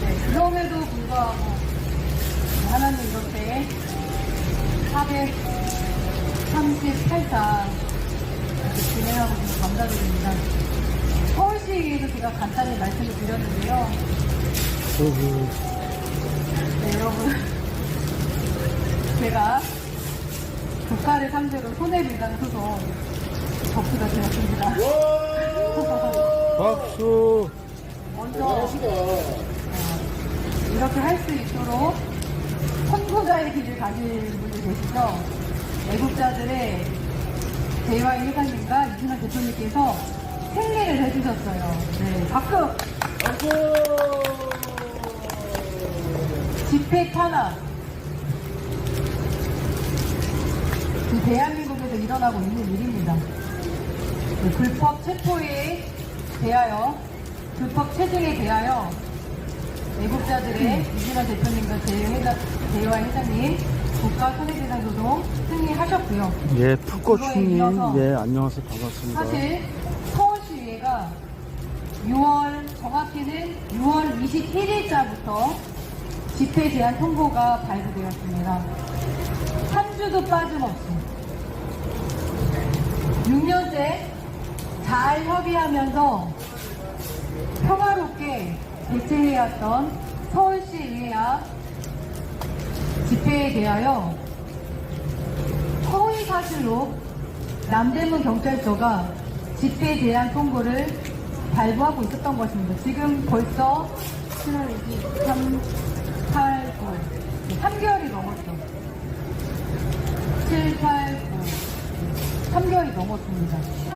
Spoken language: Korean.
네, 그럼에도 불구하고 하나님 이렇게 438장 이렇게 진행하고 있는 감사드립니다. 서울시에서 제가 간단히 말씀을 드렸는데요. 네, 여러분. 제가 국가를 상대로 손해배상 소송 접수가 되었습니다. 박수. 먼저 어, 이렇게 할 수 있도록 선고자의 길을 가진 분들 계시죠? 애국자들의 대화의 회장님과 이준환 대표님께서 생리를 해주셨어요. 네, 박수! 집회 탄압. 이 대한민국에서 일어나고 있는 일입니다. 네, 불법 체포에 대하여, 불법 체증에 대하여 애국자들의 이준환 대표님과 대회장, 대화 회장님 국가 손해배상 소송 승리하셨고요. 예, 푸꼬추님. 이어서 예, 안녕하세요. 반갑습니다. 사실 서울시의회가 6월 정확히는 6월 21일자부터 집회 제한 통보가 발부되었습니다. 한 주도 빠짐없이 6년째 잘 협의하면서 평화롭게 대체해왔던 서울시 의회와 집회에 대하여 허위 사실로 남대문 경찰서가 집회 제한 통보를 발부하고 있었던 것입니다. 지금 벌써 7월 23, 8, 9, 3개월이 넘었죠. 7, 8, 9, 3개월이 넘었습니다.